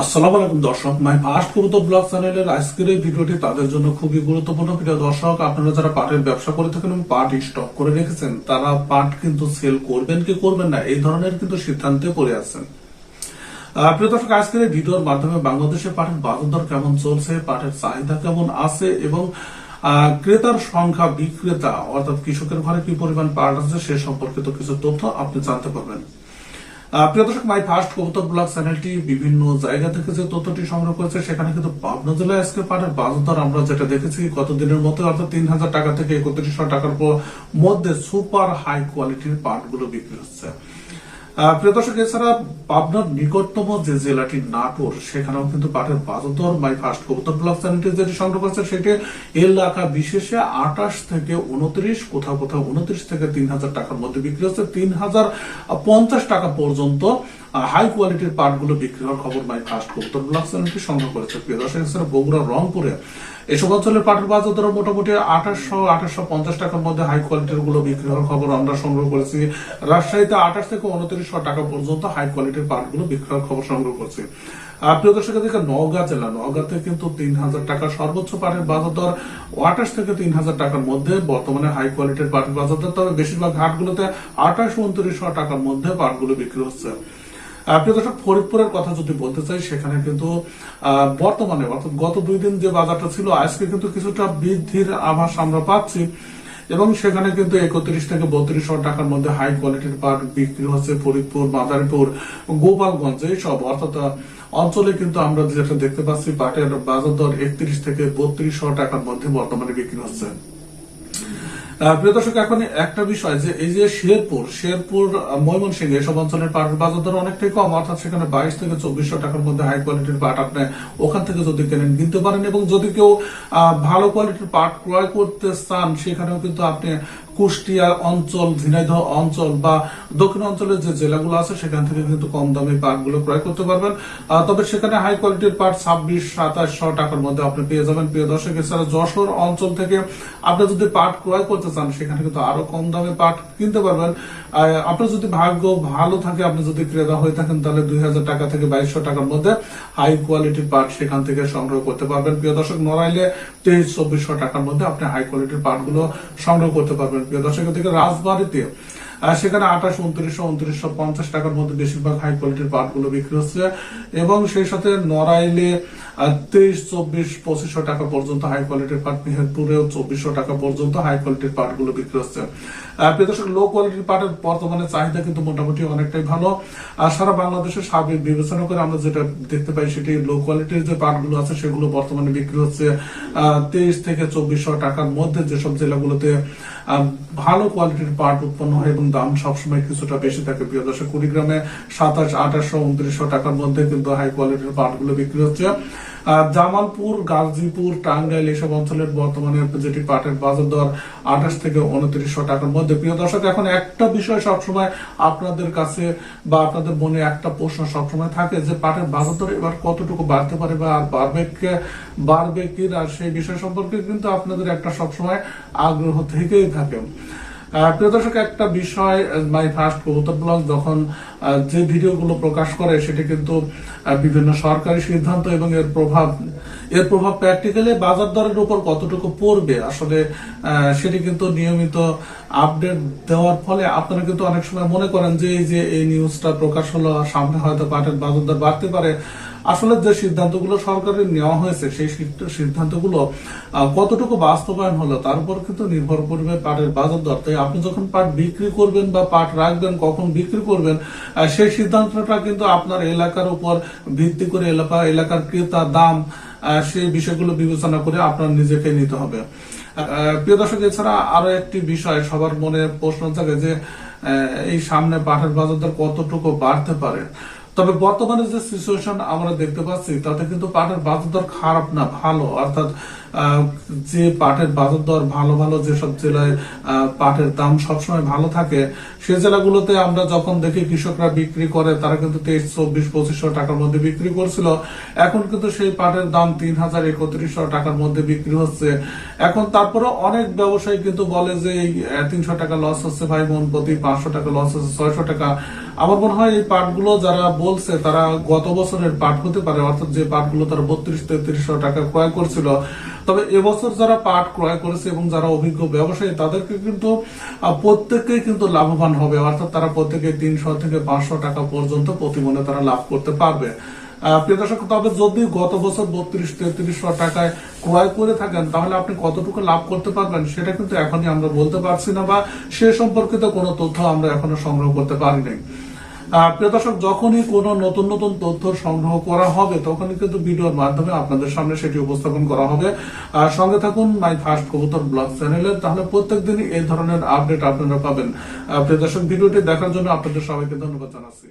আসসালামু আলাইকুম দর্শক, মাই ফার্স্ট ব্লগ চ্যানেলের আজকের এই ভিডিওটি তাদের জন্য খুবই গুরুত্বপূর্ণ। ভিডিও দর্শক, আপনারা যারা পাটের ব্যবসা করে থাকেন এবং পাট স্টক করে রেখেছেন, তারা পাট কিন্তু সেল করবেন কি করবেন না, এই ধরনের কিন্তু সিদ্ধান্তে পড়ে আছেন। প্রিয় দর্শক, আজকের এই ভিডিওর মাধ্যমে বাংলাদেশে পাটের বাজার কেমন চলছে, পাটের চাহিদা কেমন আছে এবং ক্রেতার সংখ্যা বিক্রেতা অর্থাৎ কৃষকের ঘরে কি পরিমাণ পাট আছে সে সম্পর্কিত কিছু তথ্য আপনি জানতে পারবেন। প্রিয় দর্শক মাই ফার্স্ট কবুতর ব্লগ চ্যানেলটি বিভিন্ন জায়গা থেকে যে তথ্যটি সংগ্রহ করেছে, সেখানে কিন্তু পাবনা জেলায় আজকে পাটের বাজার আমরা যেটা দেখেছি, গতদিনের মধ্যে মতো অর্থাৎ তিন হাজার টাকা থেকে একত্রিশশো টাকার মধ্যে সুপার হাই কোয়ালিটির পাটগুলো বিক্রি হচ্ছে। প্রিয় দর্শক, এছাড়া পাবনার নিকটতম যে জেলাটি নাটোর, সেখানেও কিন্তু ফার্স্ট সংগ্রহ সেটি এলাকা বিশেষে আঠাশ থেকে উনত্রিশ, কোথাও কোথাও উনত্রিশ থেকে তিন হাজার টাকার মধ্যে বিক্রি হচ্ছে। তিন হাজার পঞ্চাশ টাকা পর্যন্ত হাই কোয়ালিটির পাটগুলো বিক্রি হওয়ার খবর মাই ফার্স্ট কবুতর চ্যানেলটি সংগ্রহ করেছে। প্রিয় দর্শক, এছাড়া বগুড়া রংপুরে এসব পাটের বাজার মোটামুটি আঠাশশো আঠাশশো পঞ্চাশ টাকার মধ্যে হাই কোয়ালিটিরগুলো বিক্রি হওয়ার খবর আমরা সংগ্রহ করেছি। রাজশাহীতে আঠাশ থেকে উনত্রিশশো টাকা পর্যন্ত হাই কোয়ালিটির পাটগুলো বিক্রি হওয়ার খবর সংগ্রহ প্রিয় দর্শক নওগাঁ জেলা, নওগাঁতে কিন্তু তিন হাজার টাকা সর্বোচ্চ পাটের বাজার দর, আঠাশ থেকে তিন হাজার টাকার মধ্যে বর্তমানে হাই কোয়ালিটির পাটের বাজার দর। তবে বেশিরভাগ হাটগুলোতে আঠাশ, উনত্রিশশো টাকার মধ্যে পাটগুলো বিক্রি হচ্ছে। প্রিয় দর্শক, ফরিদপুরের কথা যদি বলতে চাই, সেখানে কিন্তু বর্তমানে, অর্থাৎ গত দুই দিন যে বাজারটা ছিল, আজকে কিন্তু কিছুটা বৃদ্ধির আভাস আমরা পাচ্ছি। এবং সেখানে কিন্তু একত্রিশ থেকে বত্রিশশো টাকার মধ্যে হাই কোয়ালিটির পাট বিক্রি হচ্ছে ফরিদপুর, মাদারীপুর, গোপালগঞ্জ এইসব অর্থাৎ অঞ্চলে কিন্তু আমরা যেটা দেখতে পাচ্ছি, পাটের বাজার দর একত্রিশ থেকে বত্রিশশো টাকার মধ্যে বর্তমানে বিক্রি হচ্ছে। প্রিয় দর্শক, এখন একটা বিষয় যে এই যে শেরপুর শেরপুর ময়মনসিংহ এসব অঞ্চলের পাটের বাজার দর অনেকটাই কম, অর্থাৎ সেখানে বাইশ থেকে চব্বিশশো টাকার মধ্যে হাই কোয়ালিটির পাট আপনি ওখান থেকে যদি কেনেন, কিনতে পারেন। এবং যদি কেউ ভালো কোয়ালিটির পাট ক্রয় করতে চান, সেখানেও কিন্তু আপনি কুষ্টিয়া অঞ্চল, ঝিনাইদহ অঞ্চল বা দক্ষিণ অঞ্চলের যে জেলাগুলো আছে, সেখান থেকে কিন্তু কম দামে পাটগুলো ক্রয় করতে পারবেন। তবে সেখানে হাই কোয়ালিটির পাট ছাব্বিশ সাতাশশো টাকার মধ্যে আপনি পেয়ে যাবেন। প্রিয় দর্শক, এছাড়া যশোর অঞ্চল থেকে আপনি যদি পাট ক্রয় করতে চান, সেখানে কিন্তু আরও কম দামে পাট কিনতে পারবেন। আপনার যদি ভাগ্য ভালো থাকে, আপনি যদি ক্রেতা হয়ে থাকেন, তাহলে দুই হাজার টাকা থেকে বাইশশো টাকার মধ্যে হাই কোয়ালিটির পাট সেখান থেকে সংগ্রহ করতে পারবেন। প্রিয় দর্শক, নড়াইলে তেইশ, চব্বিশশো টাকার মধ্যে আপনি হাই কোয়ালিটির পাটগুলো সংগ্রহ করতে পারবেন। প্রিয় থেকে রাজবাড়িতে সেখানে আঠাশ উনত্রিশশো উনত্রিশশো পঞ্চাশ টাকার মধ্যে বেশিরভাগ হাই কোয়ালিটির পাটগুলো বিক্রি হচ্ছে। এবং সেই সাথে নড়াইলে তেইশ চব্বিশ পঁচিশশো টাকা পর্যন্ত হাই কোয়ালিটির পাট মেহেরপুরেও চব্বিশশো টাকা পর্যন্ত হাই কোয়ালিটির পাটগুলো বিক্রি হচ্ছে। আহ, প্রিয় দর্শক লো কোয়ালিটির পাটের বর্তমানে চাহিদা কিন্তু মোটামুটি অনেকটাই ভালো। আর সারা বাংলাদেশের সার্বিক বিবেচনা করে আমরা যেটা দেখতে পাই সেটি লো কোয়ালিটির যে পাটগুলো আছে সেগুলো বর্তমানে বিক্রি হচ্ছে তেইশ থেকে চব্বিশশো টাকার মধ্যে যেসব জেলাগুলোতে ভালো কোয়ালিটির পাট উৎপন্ন হয় এবং দাম সবসময় কিছুটা বেশি থাকে। প্রিয় দর্শক, কুড়িগ্রামে সাতাশ আঠাশশো উনত্রিশশো টাকার মধ্যে কিন্তু হাই কোয়ালিটির পাটগুলো বিক্রি হচ্ছে। জামালপুর, গাজীপুর, টাঙ্গাইল এসব অঞ্চলের বর্তমানে যেটি পাটের বাজার দর আঠাশ থেকে উনত্রিশশো টাকার মধ্যে। প্রিয় দর্শক, এখন একটা বিষয় সবসময় আপনাদের কাছে বা আপনাদের মনে একটা প্রশ্ন সবসময় থাকে যে পাটের বাজার দর এবার কতটুকু বাড়তে পারে বা আর বাড়বে বাড়বে কি না সেই বিষয় সম্পর্কে কিন্তু আপনাদের একটা সবসময় আগ্রহ থেকেই থাকে। প্রিয় দর্শক, একটা বিষয় মাই ফার্স্ট কবুতর ব্লগ যখন যে ভিডিওগুলো প্রকাশ করে, সেটি কিন্তু বিভিন্ন সরকারি সিদ্ধান্ত এবং এর প্রভাব এর প্রভাব প্র্যাকটিক্যালি বাজার দরের উপর কতটুকু পড়বে? আসলে সেটি কিন্তু নিয়মিত আপডেট দেওয়ার ফলে আপনারা কিন্তু অনেক সময় মনে করেন যে এই যে এই নিউজটা প্রকাশ হলো, সামনে হয়তো পাটের বাজার দর বাড়তে পারে। আসলে যে সিদ্ধান্তগুলো সরকারের নেওয়া হয়েছে, সেই সিদ্ধ- সিদ্ধান্তগুলো কতটুকু বাস্তবায়ন হলো তার উপর কিন্তু নির্ভর করবে পাটের বাজার দর। তাই আপনি যখন পাট বিক্রি করবেন বা পাট রাখবেন, কখন বিক্রি করবেন সেই সিদ্ধান্তটা কিন্তু আপনার এলাকার উপর ভিত্তি করে এলাকা, এলাকার ক্রেতা দাম সেই বিষয়গুলো বিবেচনা করে আপনার নিজেকে নিতে হবে। প্রিয় দর্শক, এছাড়া আরও একটি বিষয় সবার মনে প্রশ্ন থাকে যে এই সামনে পাঠের বাজার দর কতটুকু বাড়তে পারে? তবে বর্তমানে যে সিচুয়েশন আমরা দেখতে পাচ্ছি, তাতে কিন্তু পাটের বাজার দর খারাপ না, ভালো। অর্থাৎ যে পাটের বাজার দর ভালো ভালো যেসব জেলায় পাটের দাম সবসময় ভালো থাকে, সে জেলাগুলোতে আমরা যখন দেখি কৃষকরা বিক্রি করে, তারা কিন্তু তেইশ, চব্বিশ, পঁচিশশো টাকার মধ্যে বিক্রি করছিল। এখন কিন্তু সেই পাটের দাম তিন হাজার একত্রিশশো টাকার মধ্যে বিক্রি হচ্ছে। এখন তারপরে অনেক ব্যবসায়ী কিন্তু বলে যে তিনশো টাকা লস হচ্ছে, ভাই, মন প্রতি পাঁচশো টাকা লস হচ্ছে, ছয়শো টাকা আমার মনে হয় এই পাঠগুলো যারা বলছে, তারা গত বছরের পাঠ হতে পারে, অর্থাৎ যে পাঠগুলো তারা বত্রিশ তেত্রিশশো টাকা ক্রয় করছিল। তবে এবছর যারা পাট ক্রয় করেছে এবং যারা অভিজ্ঞ ব্যবসায়ী, তাদেরকে কিন্তু প্রত্যেককেই কিন্তু লাভবান হবে। অর্থাৎ তারা প্রত্যেকে তিনশো থেকে পাঁচশো টাকা পর্যন্ত প্রতি মনে তারা লাভ করতে পারবে। প্রিয় দর্শক, তবে যদি গত বছর বত্রিশ তেত্রিশশো টাকায় ক্রয় করে থাকেন, তাহলে আপনি কতটুকু লাভ করতে পারবেন সেটা কিন্তু এখনই আমরা বলতে পারছি না বা সে সম্পর্কিত কোনো তথ্য আমরা এখনও সংগ্রহ করতে পারি নাই। প্রিয় দর্শক, যখনই কোনো নতুন নতুন তথ্য সংগ্রহ করা হবে, তখনই কিন্তু ভিডিওর মাধ্যমে আপনাদের সামনে সেটি উপস্থাপন করা হবে। আর সঙ্গে থাকুন মাই ফার্স্ট কবুতর ব্লগ চ্যানেলে, তাহলে প্রত্যেক দিনই এই ধরনের আপডেট আপনারা পাবেন। প্রিয় দর্শক, ভিডিওটি দেখার জন্য আপনাদের সবাইকে ধন্যবাদ জানাচ্ছি।